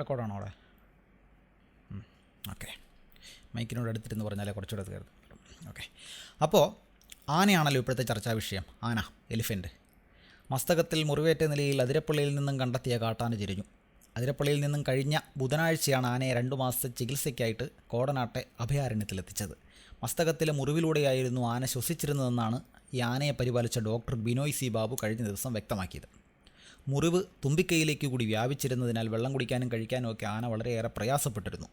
റെക്കോർഡാണോ അവിടെ? ഓക്കെ. മൈക്കിനോട് അടുത്തിരുന്ന് പറഞ്ഞാലേ കുറച്ചുകൂടെ കയറും ഓക്കെ. അപ്പോൾ ആനയാണല്ലോ ഇപ്പോഴത്തെ ചർച്ചാ വിഷയം. ആന എലിഫന്റ് മസ്തകത്തിൽ മുറിവേറ്റ നിലയിൽ അതിരപ്പള്ളിയിൽ നിന്നും കണ്ടെത്തിയ കാട്ടാന ചിരിഞ്ഞു. അതിരപ്പള്ളിയിൽ നിന്നും കഴിഞ്ഞ ബുധനാഴ്ചയാണ് ആനയെ രണ്ടു മാസത്തെ ചികിത്സയ്ക്കായിട്ട് കോടനാട്ടെ അഭയാരണ്യത്തിലെത്തിച്ചത്. മസ്തകത്തിലെ മുറിവിലൂടെയായിരുന്നു ആന ശ്വസിച്ചിരുന്നതെന്നാണ് ഈ ആനയെ പരിപാലിച്ച ഡോക്ടർ ബിനോയ് സി ബാബു കഴിഞ്ഞ ദിവസം വ്യക്തമാക്കിയത്. മുറിവ് തുമ്പിക്കൈയിലേക്ക് കൂടി വ്യാപിച്ചിരുന്നതിനാൽ വെള്ളം കുടിക്കാനും കഴിക്കാനും ഒക്കെ ആന വളരെയേറെ പ്രയാസപ്പെട്ടിരുന്നു.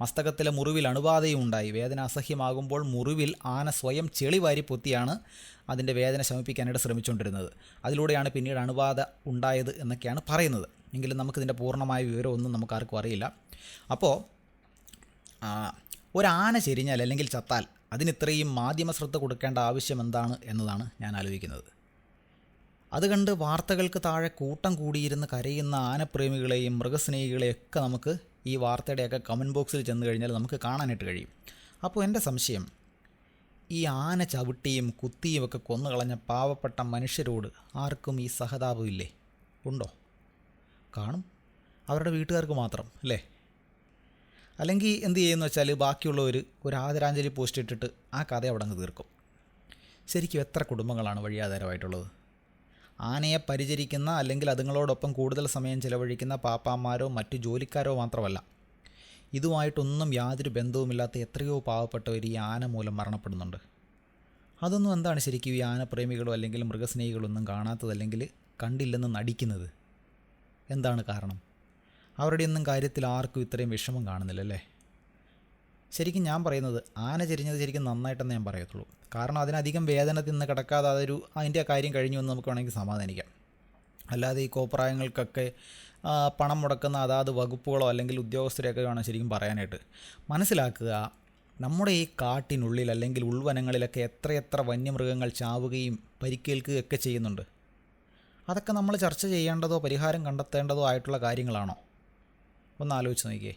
മസ്തകത്തിലെ മുറിവിൽ അണുബാധയും ഉണ്ടായി. വേദന അസഹ്യമാകുമ്പോൾ മുറിവിൽ ആന സ്വയം ചെളിവാരി പൊത്തിയാണ് അതിന്റെ വേദന ശമിപ്പിക്കാനായിട്ട് ശ്രമിച്ചുകൊണ്ടിരുന്നത്. അതിലൂടെയാണ് പിന്നീട് അണുബാധ ഉണ്ടായത് എന്നൊക്കെയാണ് പറയുന്നത്. എങ്കിലും നമുക്കിതിന്റെ പൂർണമായ വിവരമൊന്നും നമുക്ക് ആർക്കും അറിയില്ല. അപ്പോൾ ഒരാന ചെരിഞ്ഞാൽ അല്ലെങ്കിൽ ചത്താൽ അതിനിത്രയും മാധ്യമ ശ്രദ്ധ കൊടുക്കേണ്ട ആവശ്യം എന്താണ് എന്നതാണ് ഞാൻ ആലോചിക്കുന്നത്. അത് കണ്ട് വാർത്തകൾക്ക് താഴെ കൂട്ടം കൂടിയിരുന്ന് കരയുന്ന ആനപ്രേമികളെയും മൃഗസ്നേഹികളെയും ഒക്കെ നമുക്ക് ഈ വാർത്തയുടെയൊക്കെ കമന്റ് ബോക്സിൽ ചെന്ന് കഴിഞ്ഞാൽ നമുക്ക് കാണാനായിട്ട് കഴിയും. അപ്പോൾ എന്റെ സംശയം ഈ ആന ചവിട്ടിയും കുത്തിയും ഒക്കെ കൊന്നുകളഞ്ഞ പാവപ്പെട്ട മനുഷ്യരോട് ആർക്കും ഈ സഹതാപമില്ലേ ഉണ്ടോ? കാണും. അവരുടെ വീട്ടുകാർക്ക് മാത്രം അല്ലേ? അല്ലെങ്കിൽ എന്ത് ചെയ്യുമെന്ന് വെച്ചാൽ ബാക്കിയുള്ളവർ ഒരു ആദരാഞ്ജലി പോസ്റ്റ് ഇട്ടിട്ട് ആ കഥ അവിടെ അങ്ങ് തീർക്കും. ശരിക്കും എത്ര കുടുംബങ്ങളാണ് വഴിയാധാരമായിട്ടുള്ളത്? ആനയെ പരിചരിക്കുന്ന അല്ലെങ്കിൽ അതുങ്ങളോടൊപ്പം കൂടുതൽ സമയം ചിലവഴിക്കുന്ന പാപ്പാന്മാരോ മറ്റു ജോലിക്കാരോ മാത്രമല്ല. ഇതുമായിട്ടൊന്നും യാതൊരു ബന്ധവുമില്ലാത്ത എത്രയോ പാവപ്പെട്ടവർ ഈ ആന മൂലം മരണപ്പെടുന്നുണ്ട്. അതൊന്നും എന്താണ് ശരിക്കും ഈ ആനപ്രേമികളോ അല്ലെങ്കിൽ മൃഗസ്നേഹികളൊന്നും ഒന്നും കാണാത്തത് അല്ലെങ്കിൽ കണ്ടില്ലെന്ന് നടിക്കുന്നത്? എന്താണ് കാരണം? അവരുടെയൊന്നും കാര്യത്തിൽ ആർക്കും ഇത്രയും വിഷമം കാണുന്നില്ലല്ലേ? ശരിക്കും ഞാൻ പറയുന്നത് ആന ചെരിഞ്ഞത് ശരിക്കും നന്നായിട്ടെന്ന് ഞാൻ പറയത്തുള്ളൂ. കാരണം അതിനധികം വേദന തിന്ന് കിടക്കാതെ അതൊരു അതിന്റെ കാര്യം കഴിഞ്ഞു എന്ന് നമുക്ക് വേണമെങ്കിൽ സമാധാനിക്കാം. അല്ലാതെ ഈ കോപ്രായങ്ങൾക്കൊക്കെ പണം മുടക്കുന്ന അതാത് വകുപ്പുകളോ അല്ലെങ്കിൽ ഉദ്യോഗസ്ഥരെയൊക്കെ വേണം ശരിക്കും പറയാനായിട്ട്. മനസ്സിലാക്കുക നമ്മുടെ ഈ കാട്ടിനുള്ളിൽ അല്ലെങ്കിൽ ഉൾവനങ്ങളിലൊക്കെ എത്രയെത്ര വന്യമൃഗങ്ങൾ ചാവുകയും പരിക്കേൽക്കുകയൊക്കെ ചെയ്യുന്നുണ്ട്. അതൊക്കെ നമ്മൾ ചർച്ച ചെയ്യേണ്ടതോ പരിഹാരം കണ്ടെത്തേണ്ടതോ ആയിട്ടുള്ള കാര്യങ്ങളാണോ? ഒന്ന് ആലോചിച്ച് നോക്കിയേ.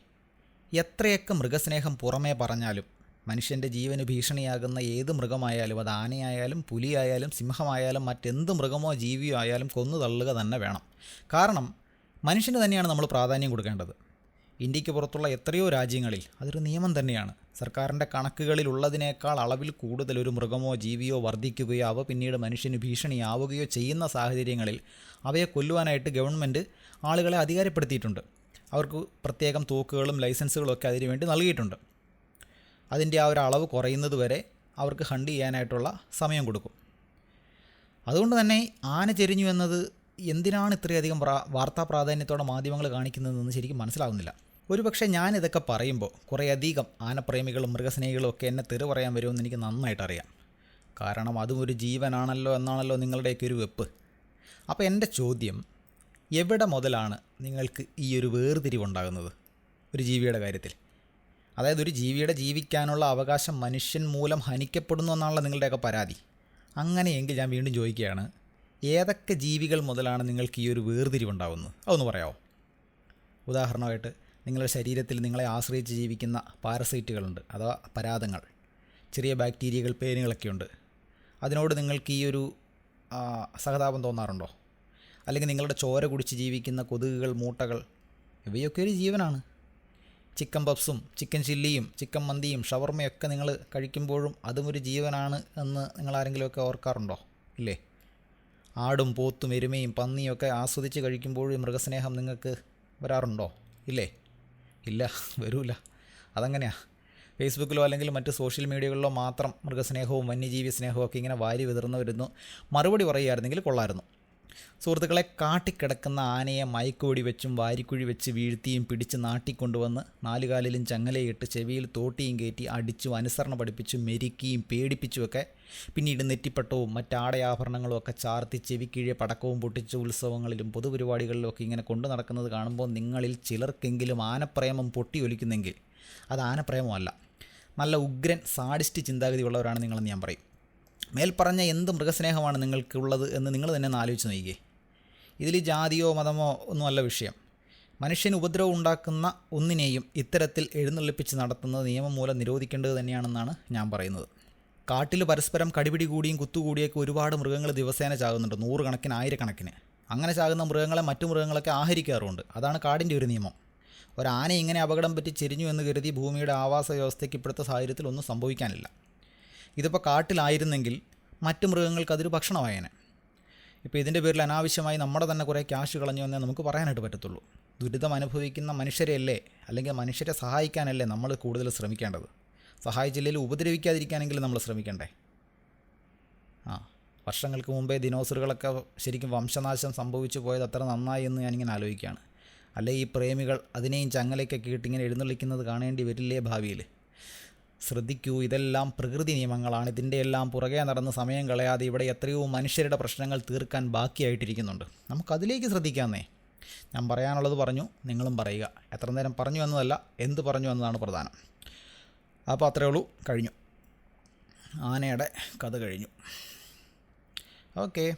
എത്രയൊക്കെ മൃഗസ്നേഹം പുറമേ പറഞ്ഞാലും മനുഷ്യന്റെ ജീവന് ഭീഷണിയാകുന്ന ഏത് മൃഗമായാലും അത് ആനയായാലും പുലിയായാലും സിംഹമായാലും മറ്റെന്ത് മൃഗമോ ജീവിയോ ആയാലും കൊന്നു തള്ളുക തന്നെ വേണം. കാരണം മനുഷ്യന് തന്നെയാണ് നമ്മൾ പ്രാധാന്യം കൊടുക്കേണ്ടത്. ഇന്ത്യയ്ക്ക് പുറത്തുള്ള എത്രയോ രാജ്യങ്ങളിൽ അതൊരു നിയമം തന്നെയാണ്. സർക്കാരിന്റെ കണക്കുകളിലുള്ളതിനേക്കാൾ അളവിൽ കൂടുതൽ ഒരു മൃഗമോ ജീവിയോ വർദ്ധിക്കുകയോ അവ പിന്നീട് മനുഷ്യന് ഭീഷണിയാവുകയോ ചെയ്യുന്ന സാഹചര്യങ്ങളിൽ അവയെ കൊല്ലുവാനായിട്ട് ഗവൺമെന്റ് ആളുകളെ അധികാരപ്പെടുത്തിയിട്ടുണ്ട്. അവർക്ക് പ്രത്യേകം തോക്കുകളും ലൈസൻസുകളും ഒക്കെ അതിനു വേണ്ടി നൽകിയിട്ടുണ്ട്. അതിന്റെ ആ ഒരു അളവ് കുറയുന്നത് വരെ അവർക്ക് ഹണ്ട് ചെയ്യാനായിട്ടുള്ള സമയം കൊടുക്കും. അതുകൊണ്ട് തന്നെ ആന ചെരിഞ്ഞു എന്നത് എന്തിനാണ് ഇത്രയധികം വാർത്താ പ്രാധാന്യത്തോടെ മാധ്യമങ്ങൾ കാണിക്കുന്നതെന്ന് ശരിക്കും മനസ്സിലാവുന്നില്ല. ഒരുപക്ഷെ ഞാൻ ഇതൊക്കെ പറയുമ്പോൾ കുറേയധികം ആനപ്രേമികളും മൃഗസ്നേഹികളും ഒക്കെ എന്നെ തെറി പറയാൻ വരുമെന്ന് എനിക്ക് നന്നായിട്ട് അറിയാം കാരണം അതും ഒരു ജീവനാണല്ലോ എന്നാണല്ലോ നിങ്ങളുടെയൊക്കെ ഒരു വെപ്പ്. അപ്പോൾ എന്റെ ചോദ്യം എവിടെ മുതലാണ് നിങ്ങൾക്ക് ഈ ഒരു വേർതിരിവുണ്ടാകുന്നത്? ഒരു ജീവിയുടെ കാര്യത്തിൽ. അതായത് ഒരു ജീവിയുടെ ജീവിക്കാനുള്ള അവകാശം മനുഷ്യൻ മൂലം ഹനിക്കപ്പെടുന്നു എന്നാണല്ലോ നിങ്ങളുടെയൊക്കെ പരാതി. അങ്ങനെയെങ്കിൽ ഞാൻ വീണ്ടും ചോദിക്കുകയാണ് ഏതൊക്കെ ജീവികൾ മുതലാണ് നിങ്ങൾക്ക് ഈ ഒരു വേർതിരിവുണ്ടാകുന്നത്? അതൊന്ന് പറയാമോ ഉദാഹരണമായിട്ട് നിങ്ങളുടെ ശരീരത്തിൽ നിങ്ങളെ ആശ്രയിച്ച് ജീവിക്കുന്ന പാരസൈറ്റുകളുണ്ട് അഥവാ പരാതങ്ങൾ. ചെറിയ ബാക്ടീരിയകൾ പേനുകളൊക്കെയുണ്ട്. അതിനോട് നിങ്ങൾക്ക് ഈ ഒരു സഹതാപം തോന്നാറുണ്ടോ? അല്ലെങ്കിൽ നിങ്ങളുടെ ചോര കുടിച്ച് ജീവിക്കുന്ന കൊതുകുകൾ മൂട്ടകൾ ഇവയൊക്കെ ഒരു ജീവനാണ്. ചിക്കൻ പപ്സും ചിക്കൻ ചില്ലിയും ചിക്കൻ മന്തിയും ഷവർമയൊക്കെ നിങ്ങൾ കഴിക്കുമ്പോഴും അതും ഒരു ജീവനാണ് എന്ന് നിങ്ങൾ ആരെങ്കിലുമൊക്കെ ഓർക്കാറുണ്ടോ? ഇല്ലേ? ആടും പോത്തും എരുമയും പന്നിയും ഒക്കെ ആസ്വദിച്ച് കഴിക്കുമ്പോഴും മൃഗസ്നേഹം നിങ്ങൾക്ക് വരാറുണ്ടോ? ഇല്ലേ? ഇല്ല വരൂല. അതങ്ങനെയാ. ഫേസ്ബുക്കിലോ അല്ലെങ്കിൽ മറ്റ് സോഷ്യൽ മീഡിയകളിലോ മാത്രം മൃഗസ്നേഹവും വന്യജീവി സ്നേഹവും ഒക്കെ ഇങ്ങനെ വാരി വിതർന്നു വരുന്നു. മറുപടി പറയുകയായിരുന്നെങ്കിൽ കൊള്ളായിരുന്നു. സുഹൃത്തുക്കളെ കാട്ടിക്കിടക്കുന്ന ആനയെ മയക്കുവടി വെച്ചും വാരിക്കുഴി വെച്ച് വീഴ്ത്തിയും പിടിച്ച് നാട്ടിക്കൊണ്ടുവന്ന് നാലുകാലിലും ചങ്ങലയിട്ട് ചെവിയിൽ തോട്ടിയും കയറ്റി അടിച്ചും അനുസരണ പഠിപ്പിച്ചും മെരുക്കിയും പേടിപ്പിച്ചുമൊക്കെ പിന്നീട് നെറ്റിപ്പട്ടവും മറ്റാടയാഭരണങ്ങളും ഒക്കെ ചാർത്തി ചെവിക്കീഴെ പടക്കവും പൊട്ടിച്ച് ഉത്സവങ്ങളിലും പൊതുപരിപാടികളിലും ഒക്കെ ഇങ്ങനെ കൊണ്ടു നടക്കുന്നത് കാണുമ്പോൾ നിങ്ങളിൽ ചിലർക്കെങ്കിലും ആനപ്രേമം പൊട്ടിയൊലിക്കുന്നെങ്കിൽ അത് ആനപ്രേമമല്ല. നല്ല ഉഗ്രൻ സാഡിസ്റ്റ് ചിന്താഗതിയുള്ളവരാണ് നിങ്ങളെന്ന് ഞാൻ പറയും. മേൽപ്പറഞ്ഞ എന്ത് മൃഗസ്നേഹമാണ് നിങ്ങൾക്കുള്ളത് എന്ന് നിങ്ങൾ തന്നെ ഒന്ന് ആലോചിച്ച് നോക്കിയേ ഇതിൽ ജാതിയോ മതമോ ഒന്നുമല്ല വിഷയം. മനുഷ്യന് ഉപദ്രവം ഉണ്ടാക്കുന്ന ഒന്നിനെയും ഇത്തരത്തിൽ എഴുന്നള്ളിപ്പിച്ച് നടത്തുന്നത് നിയമം മൂലം നിരോധിക്കേണ്ടത് തന്നെയാണെന്നാണ് ഞാൻ പറയുന്നത്. കാട്ടിൽ പരസ്പരം കടിപിടി കൂടിയും കുത്തുകൂടിയൊക്കെ ഒരുപാട് മൃഗങ്ങൾ ദിവസേന ചാകുന്നുണ്ട് നൂറുകണക്കിന് ആയിരക്കണക്കിന്. അങ്ങനെ ചാകുന്ന മൃഗങ്ങളെ മറ്റു മൃഗങ്ങളൊക്കെ ആഹരിക്കാറുണ്ട് അതാണ് കാടിന്റെ ഒരു നിയമം. ഒരാന ഇങ്ങനെ അപകടം പറ്റി ചെരിഞ്ഞു എന്ന് കരുതി ഭൂമിയുടെ ആവാസ വ്യവസ്ഥയ്ക്ക് ഇപ്പോഴത്തെ സാഹചര്യത്തിൽ ഒന്നും സംഭവിക്കാനില്ല. ഇതിപ്പോൾ കാട്ടിലായിരുന്നെങ്കിൽ മറ്റു മൃഗങ്ങൾക്ക് അതൊരു ഭക്ഷണമായേനെ. ഇപ്പോൾ ഇതിന്റെ പേരിൽ അനാവശ്യമായി നമ്മുടെ തന്നെ കുറേ ക്യാഷ് കളഞ്ഞു എന്നേ നമുക്ക് പറയാനായിട്ട് പറ്റത്തുള്ളൂ. ദുരിതം അനുഭവിക്കുന്ന മനുഷ്യരെയല്ലേ അല്ലെങ്കിൽ മനുഷ്യരെ സഹായിക്കാനല്ലേ നമ്മൾ കൂടുതൽ ശ്രമിക്കേണ്ടത്? സഹായിച്ചില്ലെങ്കിൽ ഉപദ്രവിക്കാതിരിക്കാനെങ്കിലും നമ്മൾ ശ്രമിക്കണ്ടേ? ആ വർഷങ്ങൾക്ക് മുമ്പേ ദിനോസറുകളൊക്കെ ശരിക്കും വംശനാശം സംഭവിച്ചു പോയത് അത്ര നന്നായി എന്ന് ഞാനിങ്ങനെ ആലോചിക്കുകയാണ്. അല്ലെ ഈ പ്രേമികൾ അതിനെയും ചങ്ങലയ്ക്കൊക്കെ ഇട്ട് ഇങ്ങനെ എഴുന്നള്ളിക്കുന്നത് കാണേണ്ടി വരില്ലേ ഭാവിയിൽ? ശ്രദ്ധിക്കൂ. ഇതെല്ലാം പ്രകൃതി നിയമങ്ങളാണ്. ഇതിന്റെ എല്ലാം പുറകെ നടന്ന് സമയം കളയാതെ ഇവിടെ എത്രയോ മനുഷ്യരുടെ പ്രശ്നങ്ങൾ തീർക്കാൻ ബാക്കിയായിട്ടിരിക്കുന്നുണ്ട്. നമുക്കതിലേക്ക് ശ്രദ്ധിക്കാമെന്നേ ഞാൻ പറയാനുള്ളത് പറഞ്ഞു നിങ്ങളും പറയുക. എത്ര നേരം പറഞ്ഞു എന്നതല്ല എന്ത് പറഞ്ഞു എന്നതാണ് പ്രധാനം. അപ്പോൾ അത്രയേ ഉള്ളൂ കഴിഞ്ഞു. ആനയുടെ കഥ കഴിഞ്ഞു. ഓക്കേ.